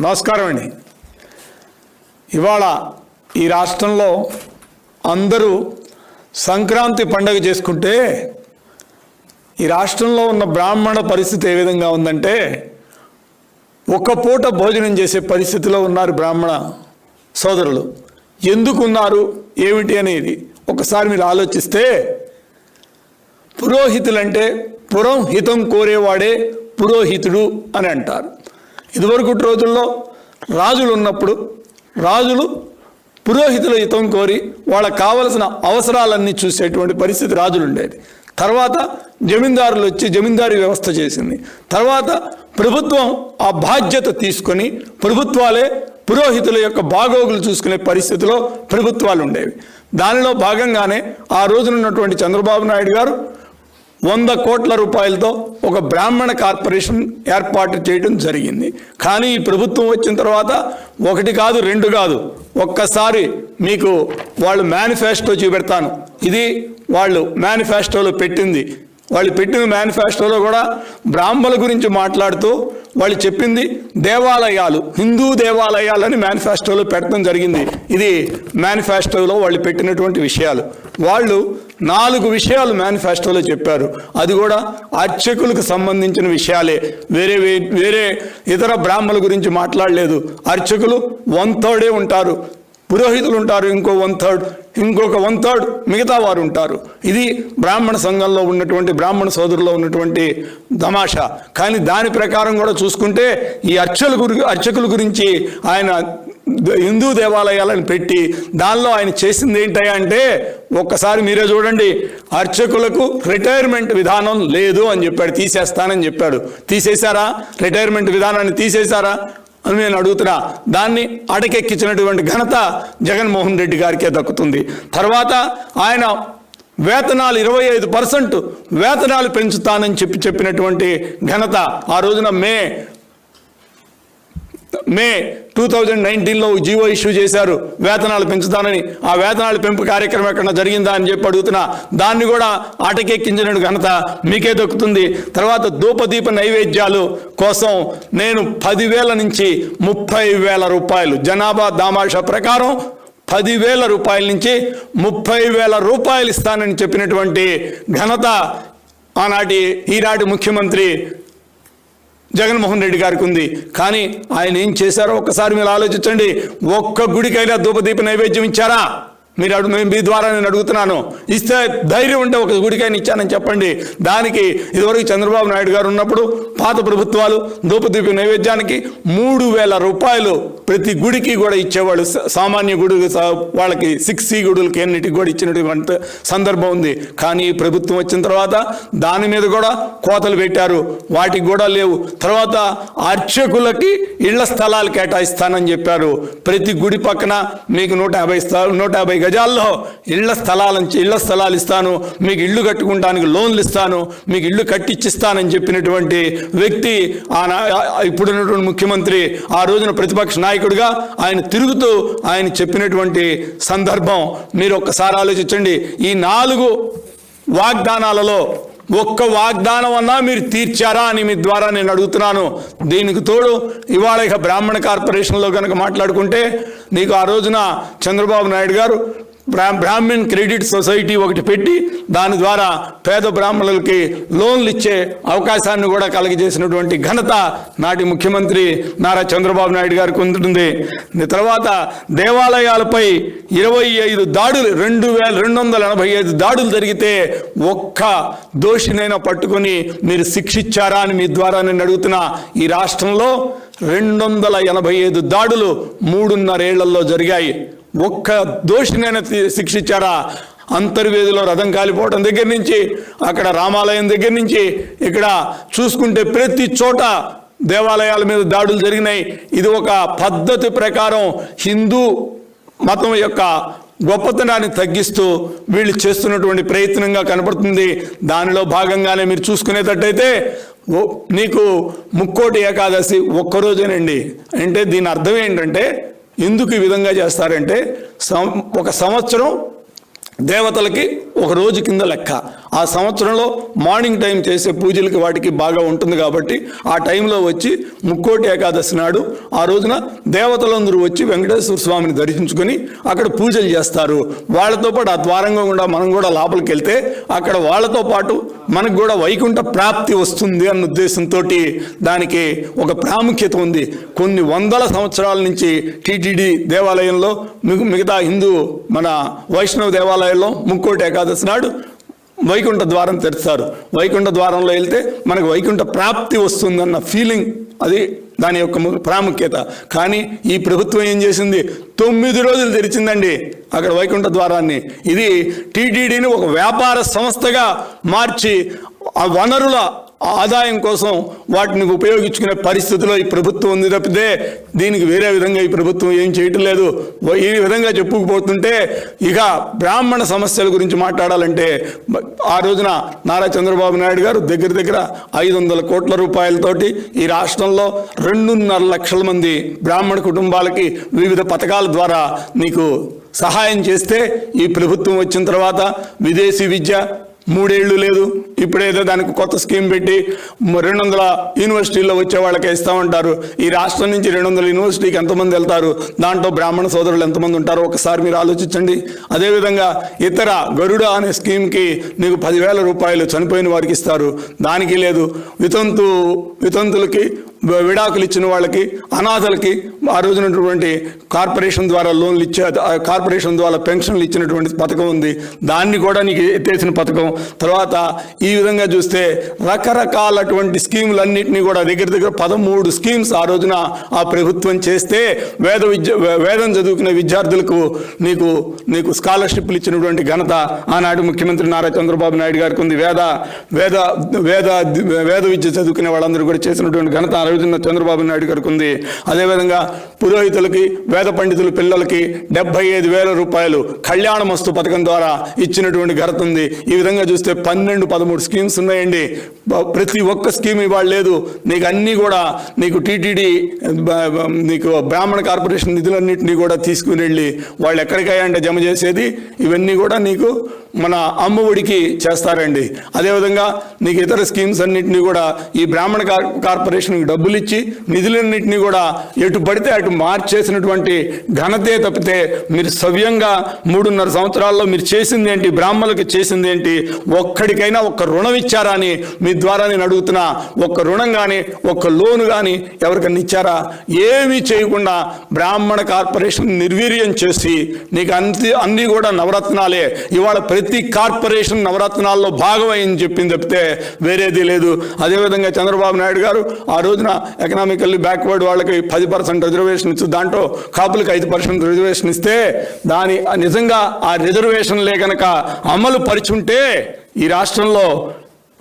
నమస్కారం అండి. ఇవాళ ఈ రాష్ట్రంలో అందరూ సంక్రాంతి పండగ చేసుకుంటే ఈ రాష్ట్రంలో ఉన్న బ్రాహ్మణ పరిస్థితి ఏ విధంగా ఉందంటే ఒక పూట భోజనం చేసే పరిస్థితిలో ఉన్నారు బ్రాహ్మణ సోదరులు. ఎందుకు ఉన్నారు ఏమిటి అనేది ఒకసారి మీరు ఆలోచిస్తే పురోహితులంటే పురం హితం కోరేవాడే పురోహితుడు అని అంటారు. ఇదివరకు రోజుల్లో రాజులు ఉన్నప్పుడు రాజులు పురోహితుల హితం కోరి వాళ్ళకు కావలసిన అవసరాలన్నీ చూసేటువంటి పరిస్థితి రాజులు ఉండేది. తర్వాత జమీందారులు వచ్చి జమీందారీ వ్యవస్థ చేసింది. తర్వాత ప్రభుత్వం ఆ బాధ్యత తీసుకొని ప్రభుత్వాలే పురోహితుల యొక్క బాగోగులు చూసుకునే పరిస్థితిలో ప్రభుత్వాలు ఉండేవి. దానిలో భాగంగానే ఆ రోజునున్నటువంటి చంద్రబాబు నాయుడు గారు వంద కోట్ల రూపాయలతో ఒక బ్రాహ్మణ కార్పొరేషన్ ఏర్పాటు చేయడం జరిగింది. కానీ ఈ ప్రభుత్వం వచ్చిన తర్వాత ఒకటి కాదు రెండు కాదు ఒక్కసారి మీకు వాళ్ళు మేనిఫెస్టో చూపెడతాను. ఇది వాళ్ళు మేనిఫెస్టోలో పెట్టింది. వాళ్ళు పెట్టిన మేనిఫెస్టోలో కూడా బ్రాహ్మణుల గురించి మాట్లాడుతూ వాళ్ళు చెప్పింది దేవాలయాలు హిందూ దేవాలయాలని మేనిఫెస్టోలో పెట్టడం జరిగింది. ఇది మేనిఫెస్టోలో వాళ్ళు పెట్టినటువంటి విషయాలు. వాళ్ళు నాలుగు విషయాలు మేనిఫెస్టోలో చెప్పారు. అది కూడా అర్చకులకు సంబంధించిన విషయాలే. వేరే వే- వేరే ఇతర బ్రాహ్మణుల గురించి మాట్లాడలేదు. అర్చకులు వన్ థర్డే ఉంటారు. పురోహితులు ఉంటారు ఇంకో వన్ థర్డ్ ఇంకొక వన్ థర్డ్ మిగతా వారు ఉంటారు. ఇది బ్రాహ్మణ సంఘంలో ఉన్నటువంటి బ్రాహ్మణ సోదరులో ఉన్నటువంటి తమాషా. కానీ దాని ప్రకారం కూడా చూసుకుంటే ఈ అర్చకుల గురి అర్చకుల గురించి ఆయన హిందూ దేవాలయాలను పెట్టి దానిలో ఆయన చేసింది ఏంటయ్యా అంటే ఒక్కసారి మీరే చూడండి అర్చకులకు రిటైర్మెంట్ విధానం లేదు అని చెప్పాడు తీసేస్తానని చెప్పాడు. తీసేశారా? రిటైర్మెంట్ విధానాన్ని తీసేశారా? అని నేను అడుగుతున్నా. దాన్ని అడకెక్కించినటువంటి ఘనత జగన్మోహన్ రెడ్డి గారికే దక్కుతుంది. తర్వాత ఆయన వేతనాలు ఇరవై ఐదు పర్సెంట్ వేతనాలు పెంచుతానని చెప్పి చెప్పినటువంటి ఘనత ఆ రోజున మే మే టూ థౌజండ్ నైన్టీన్లో జీవో ఇష్యూ చేశారు. వేతనాలు పెంచుతానని. ఆ వేతనాల పెంపు కార్యక్రమం ఎక్కడ జరిగిందా అని చెప్పి అడుగుతున్నా. దాన్ని కూడా ఆటకెక్కించిన ఘనత మీకే దక్కుతుంది. తర్వాత ధూపదీప నైవేద్యాలు కోసం నేను పదివేల నుంచి ముప్పై వేల రూపాయలు. జనాభా దామాషా ప్రకారం పదివేల రూపాయల నుంచి ముప్పై వేల రూపాయలు ఇస్తానని చెప్పినటువంటి ఘనత ఆనాటి ఈనాటి ముఖ్యమంత్రి జగన్మోహన్ రెడ్డి గారికి ఉంది. కానీ ఆయన ఏం చేశారో ఒక్కసారి మీరు ఆలోచించండి. ఒక్క గుడికైనా ధూపదీప నైవేద్యం ఇచ్చారా? మీరు అడుగు మీ ద్వారా నేను అడుగుతున్నాను. ఇస్తే ధైర్యం ఉంటే ఒక గుడికైనా ఇచ్చానని చెప్పండి. దానికి ఇదివరకు చంద్రబాబు నాయుడు గారు ఉన్నప్పుడు పాత ప్రభుత్వాలు ధూపదీప నైవేద్యానికి మూడు వేల రూపాయలు ప్రతి గుడికి కూడా ఇచ్చేవాళ్ళు. సామాన్య గుడి వాళ్ళకి సిక్స్ సి గుడులకి అన్నిటికి కూడా ఇచ్చినటువంటి సందర్భం ఉంది. కానీ ప్రభుత్వం వచ్చిన తర్వాత దాని మీద కూడా కోతలు పెట్టారు. వాటికి కూడా లేవు. తర్వాత అర్చకులకి ఇళ్ళ స్థలాలు కేటాయిస్తానని చెప్పారు. ప్రతి గుడి పక్కన మీకు నూట యాభై స్థలాలు నూట యాభై గజాల్లో ఇళ్ళ స్థలాల ఇళ్ళ స్థలాలు ఇస్తాను మీకు ఇల్లు కట్టుకుంటానికి లోన్లు ఇస్తాను మీకు ఇల్లు కట్టిచ్చిస్తానని చెప్పినటువంటి వ్యక్తి ఆ ఇప్పుడున్నటువంటి ముఖ్యమంత్రి ఆ రోజున ప్రతిపక్ష నాయకుడిగా ఆయన తిరుగుతూ ఆయన చెప్పినటువంటి సందర్భం మీరు ఒక్కసారి ఆలోచించండి. ఈ నాలుగు వాగ్దానాలలో ఒక్క వాగ్దానం అన్నా మీరు తీర్చారా అని మీ ద్వారా నేను అడుగుతున్నాను. దీనికి తోడు ఇవాళ ఇక బ్రాహ్మణ కార్పొరేషన్లో కనుక మాట్లాడుకుంటే నీకు ఆ రోజున చంద్రబాబు నాయుడు గారు బ్రా బ్రాహ్మణ్ క్రెడిట్ సొసైటీ ఒకటి పెట్టి దాని ద్వారా పేద బ్రాహ్మణులకి లోన్లు ఇచ్చే అవకాశాన్ని కూడా కలగజేసినటువంటి ఘనత నాటి ముఖ్యమంత్రి నారా చంద్రబాబు నాయుడు గారికి ఉంటుంది. తర్వాత దేవాలయాలపై ఇరవై ఐదు దాడులు రెండు వేల రెండు వందల ఎనభై ఐదు దాడులు జరిగితే ఒక్క దోషినైనా పట్టుకొని మీరు శిక్షించారా అని మీ ద్వారా నేను అడుగుతున్నా. ఈ రాష్ట్రంలో రెండు వందల ఎనభై ఐదు దాడులు మూడున్నరేళ్ళలో జరిగాయి. ఒక్క దోషినైనా శిక్షించారా అంతర్వేదిలో రథం కాలిపోవడం దగ్గర నుంచి అక్కడ రామాలయం దగ్గర నుంచి ఇక్కడ చూసుకుంటే ప్రతి చోట దేవాలయాల మీద దాడులు జరిగినాయి. ఇది ఒక పద్ధతి ప్రకారం హిందూ మతం యొక్క గొప్పతనాన్ని తగ్గిస్తూ వీళ్ళు చేస్తున్నటువంటి ప్రయత్నంగా కనపడుతుంది. దానిలో భాగంగానే మీరు చూసుకునేటట్టయితే నీకు ముక్కోటి ఏకాదశి ఒక్కరోజేనండి. అంటే దీని అర్థం ఏంటంటే ఎందుకు ఈ విధంగా చేస్తారంటే సం- ఒక సంవత్సరం దేవతలకి ఒక రోజు కింద లెక్క. ఆ సంవత్సరంలో మార్నింగ్ టైం చేసే పూజలకి వాటికి బాగా ఉంటుంది కాబట్టి ఆ టైంలో వచ్చి ముక్కోటి ఏకాదశి నాడు ఆ రోజున దేవతలందరూ వచ్చి వెంకటేశ్వర స్వామిని దర్శించుకొని అక్కడ పూజలు చేస్తారు. వాళ్ళతో పాటు ఆ ద్వారంగా కూడా మనం కూడా లోపలికి వెళ్తే అక్కడ వాళ్ళతో పాటు మనకు కూడా వైకుంఠ ప్రాప్తి వస్తుంది అన్న ఉద్దేశంతో దానికి ఒక ప్రాముఖ్యత ఉంది. కొన్ని వందల సంవత్సరాల నుంచి టీటీడీ దేవాలయంలో మిగ- మిగతా హిందూ మన వైష్ణవ దేవాలయంలో ముక్కోటి ఏకాదశి నాడు వైకుంఠ ద్వారం తెరుస్తారు. వైకుంఠ ద్వారంలో వెళ్తే మనకు వైకుంఠ ప్రాప్తి వస్తుందన్న ఫీలింగ్ అది దాని యొక్క ప్రాముఖ్యత. కానీ ఈ ప్రభుత్వం ఏం చేసింది? తొమ్మిది రోజులు తెరిచిందండి అక్కడ వైకుంఠ ద్వారాన్ని. ఇది టీటీడీని ఒక వ్యాపార సంస్థగా మార్చి ఆ వనరుల ఆదాయం కోసం వాటిని ఉపయోగించుకునే పరిస్థితిలో ఈ ప్రభుత్వం ఉంది తప్పితే దీనికి వేరే విధంగా ఈ ప్రభుత్వం ఏం చేయటం లేదు. ఈ విధంగా చెప్పుకుపోతుంటే ఇక బ్రాహ్మణ సమస్యల గురించి మాట్లాడాలంటే ఆ రోజున నారా చంద్రబాబు నాయుడు గారు దగ్గర దగ్గర ఐదు వందల కోట్ల రూపాయలతోటి ఈ రాష్ట్రంలో రెండున్నర లక్షల మంది బ్రాహ్మణ కుటుంబాలకి వివిధ పథకాల ద్వారా నీకు సహాయం చేస్తే ఈ ప్రభుత్వం వచ్చిన తర్వాత విదేశీ విద్య మూడేళ్ళు లేదు. ఇప్పుడేదో దానికి కొత్త స్కీమ్ పెట్టి రెండు వందల యూనివర్సిటీల్లో వచ్చే వాళ్ళకి ఇస్తామంటారు. ఈ రాష్ట్రం నుంచి రెండు వందల యూనివర్సిటీకి ఎంతమంది వెళ్తారు? దాంట్లో బ్రాహ్మణ సోదరులు ఎంతమంది ఉంటారో ఒకసారి మీరు ఆలోచించండి. అదేవిధంగా ఇతర గరుడ అనే స్కీమ్కి నీకు పదివేల రూపాయలు చనిపోయిన వారికి ఇస్తారు. దానికి లేదు. వితంతు వితంతులకి విడాకులు ఇచ్చిన వాళ్ళకి అనాథలకి ఆ రోజునటువంటి కార్పొరేషన్ ద్వారా లోన్లు ఇచ్చే కార్పొరేషన్ ద్వారా పెన్షన్లు ఇచ్చినటువంటి పథకం ఉంది. దాన్ని కూడా నీకు ఎత్తేసిన పథకం. తర్వాత ఈ విధంగా చూస్తే రకరకాలటువంటి స్కీములన్నింటినీ కూడా దగ్గర దగ్గర పదమూడు స్కీమ్స్ ఆ రోజున ఆ ప్రభుత్వం చేస్తే వేద విద్య వేదం చదువుకునే విద్యార్థులకు నీకు నీకు స్కాలర్షిప్లు ఇచ్చినటువంటి ఘనత ఆనాడు ముఖ్యమంత్రి నారా చంద్రబాబు నాయుడు గారికి ఉంది. వేద వేద వేద వేద విద్య చదువుకునే వాళ్ళందరూ కూడా చేసినటువంటి ఘనత ఆ రోజున చంద్రబాబు నాయుడు గారికి ఉంది. అదేవిధంగా పురోహితులకి వేద పండితుల పిల్లలకి డెబ్బై ఐదు వేల రూపాయలు కళ్యాణ మస్తు పథకం ద్వారా ఇచ్చినటువంటి ఘనత ఉంది. ఈ విధంగా చూస్తే పన్నెండు పదమూడు స్కీమ్స్ ఉన్నాయండి. ప్రతి ఒక్క స్కీమ్ ఇవాళ లేదు. నీకు అన్నీ కూడా నీకు టీటీడీ నీకు బ్రాహ్మణ కార్పొరేషన్ నిధులన్నింటినీ కూడా తీసుకుని వెళ్ళి వాళ్ళు ఎక్కడికయ్యంటే జమ చేసేది ఇవన్నీ కూడా నీకు మన అమ్మఒడికి చేస్తారండి. అదేవిధంగా నీకు ఇతర స్కీమ్స్ అన్నింటినీ కూడా ఈ బ్రాహ్మణ కార్పొరేషన్ డబ్బు డబ్బులు ఇచ్చి నిధులన్నింటినీ కూడా ఎటు పడితే అటు మార్చేసినటువంటి ఘనతే తప్పితే మీరు సవ్యంగా మూడున్నర సంవత్సరాల్లో మీరు చేసింది ఏంటి? బ్రాహ్మణులకు చేసింది ఏంటి? ఒక్కడికైనా ఒక్క రుణం ఇచ్చారా అని మీ ద్వారా నేను అడుగుతున్నా. ఒక్క రుణం కానీ ఒక్క లోను కానీ ఎవరికన్నా ఇచ్చారా? ఏమీ చేయకుండా బ్రాహ్మణ కార్పొరేషన్ నిర్వీర్యం చేసి నీకు అన్ని అన్నీ కూడా నవరత్నాలే. ఇవాళ ప్రతి కార్పొరేషన్ నవరత్నాల్లో భాగమైంది చెప్పింది తప్పితే వేరేది లేదు. అదేవిధంగా చంద్రబాబు నాయుడు గారు ఆ రోజున ఎకనామికల్లీ బ్యాక్వర్డ్ వాళ్ళకి పది పర్సెంట్ రిజర్వేషన్ ఇచ్చు దాంట్లో కాపులకు ఐదు పర్సెంట్ రిజర్వేషన్ ఇస్తే దాని నిజంగా ఆ రిజర్వేషన్లే కనుక అమలు పరిచుంటే ఈ రాష్ట్రంలో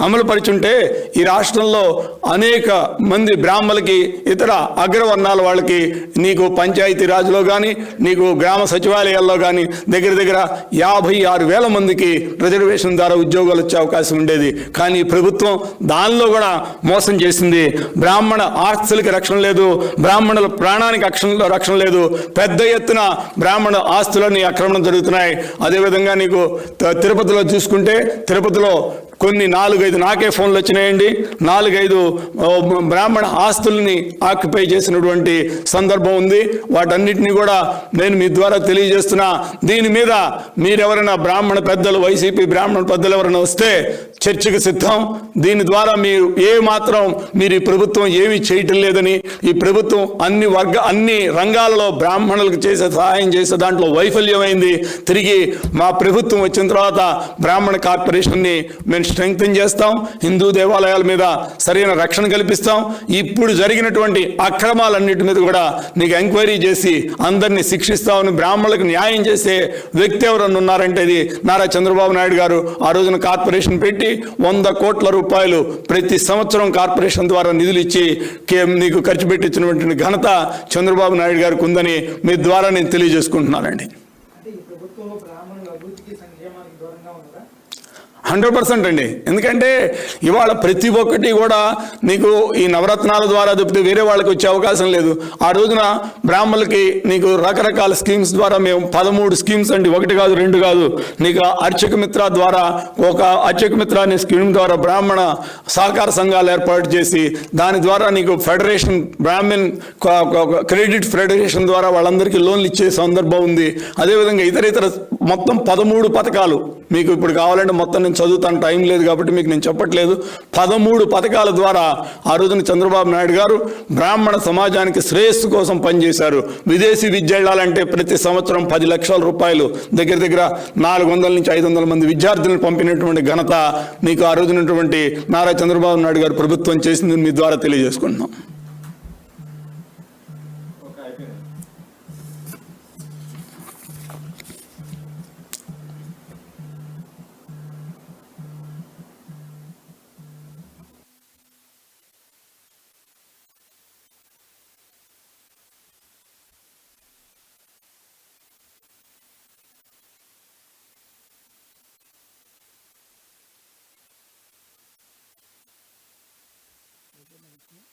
అమలు పరిచుంటే ఈ రాష్ట్రంలో అనేక మంది బ్రాహ్మలకి ఇతర అగ్రవర్ణాల వాళ్ళకి నీకు పంచాయతీ రాజులో కానీ నీకు గ్రామ సచివాలయాల్లో కానీ దగ్గర దగ్గర యాభై ఆరు వేల మందికి రిజర్వేషన్ ద్వారా ఉద్యోగాలు వచ్చే అవకాశం ఉండేది. కానీ ప్రభుత్వం దానిలో కూడా మోసం చేసింది. బ్రాహ్మణ ఆస్తులకి రక్షణ లేదు. బ్రాహ్మణుల ప్రాణానికి రక్షణ రక్షణ లేదు. పెద్ద ఎత్తున బ్రాహ్మణ ఆస్తులని ఆక్రమణ జరుగుతున్నాయి. అదేవిధంగా నీకు తిరుపతిలో చూసుకుంటే తిరుపతిలో కొన్ని నాలుగు నాలుగైదు నాకే ఫోన్లు వచ్చినాయండి. నాలుగైదు బ్రాహ్మణ ఆస్తుల్ని ఆక్యుపై చేసినటువంటి సందర్భం ఉంది. వాటన్నిటిని కూడా నేను మీ ద్వారా తెలియజేస్తున్నా. దీని మీద మీరెవరైనా బ్రాహ్మణ పెద్దలు వైసీపీ బ్రాహ్మణ పెద్దలు ఎవరైనా వస్తే చర్చకు సిద్ధం. దీని ద్వారా మీరు ఏ మాత్రం మీరు ఈ ప్రభుత్వం ఏమీ చేయటం లేదని ఈ ప్రభుత్వం అన్ని వర్గ అన్ని రంగాలలో బ్రాహ్మణులకు చేసే సహాయం చేసే దాంట్లో వైఫల్యమైంది. తిరిగి మా ప్రభుత్వం వచ్చిన తర్వాత బ్రాహ్మణ కార్పొరేషన్ని మేము స్ట్రెంగ్తన్ చేస్తాం. హిందూ దేవాలయాల మీద సరైన రక్షణ కల్పిస్తాం. ఇప్పుడు జరిగినటువంటి అక్రమాలన్నిటి మీద కూడా నీకు ఎంక్వైరీ చేసి అందరినీ శిక్షిస్తామని బ్రాహ్మణులకు న్యాయం చేసే వ్యక్తి ఎవరన్నా ఉన్నారంటే ఇది నారా చంద్రబాబు నాయుడు గారు. ఆ రోజున కార్పొరేషన్ పెట్టి వంద కోట్ల రూపాయలు ప్రతి సంవత్సరం కార్పొరేషన్ ద్వారా నిధులు ఇచ్చి నీకు ఖర్చు పెట్టించినటువంటి ఘనత చంద్రబాబు నాయుడు గారికి ఉందని మీ ద్వారా నేను తెలియజేసుకుంటున్నానండి అంటే ఈ ప్రభుత్వంలో బ్రాహ్మణుల అభివృద్ధికి సంక్షేమానికి దూరంగా ఉన్నారా హండ్రెడ్ పర్సెంట్ అండి. ఎందుకంటే ఇవాళ ప్రతి ఒక్కటి కూడా నీకు ఈ నవరత్నాల ద్వారా తప్పితే వేరే వాళ్ళకి వచ్చే అవకాశం లేదు. ఆ రోజున బ్రాహ్మణులకి నీకు రకరకాల స్కీమ్స్ ద్వారా మేము పదమూడు స్కీమ్స్ అండి. ఒకటి కాదు రెండు కాదు. నీకు అర్చక మిత్ర ద్వారా ఒక అర్చక మిత్ర అనే స్కీమ్ ద్వారా బ్రాహ్మణ సహకార సంఘాలు ఏర్పాటు చేసి దాని ద్వారా నీకు ఫెడరేషన్ బ్రాహ్మణ్ క్రెడిట్ ఫెడరేషన్ ద్వారా వాళ్ళందరికీ లోన్లు ఇచ్చే సందర్భం ఉంది. అదేవిధంగా ఇతర ఇతర మొత్తం పదమూడు పథకాలు. మీకు ఇప్పుడు కావాలంటే మొత్తం నేను చదువుతాను టైం లేదు కాబట్టి మీకు నేను చెప్పట్లేదు. పదమూడు పథకాల ద్వారా ఆ రోజున చంద్రబాబు నాయుడు గారు బ్రాహ్మణ సమాజానికి శ్రేయస్సు కోసం పనిచేశారు. విదేశీ విద్య వెళ్ళాలంటే ప్రతి సంవత్సరం పది లక్షల రూపాయలు. దగ్గర దగ్గర నాలుగు వందల నుంచి ఐదు వందల మంది విద్యార్థులను పంపినటువంటి ఘనత మీకు ఆ రోజునటువంటి నారా చంద్రబాబు నాయుడు గారు ప్రభుత్వం చేసిందని మీ ద్వారా తెలియజేసుకుంటున్నాం. México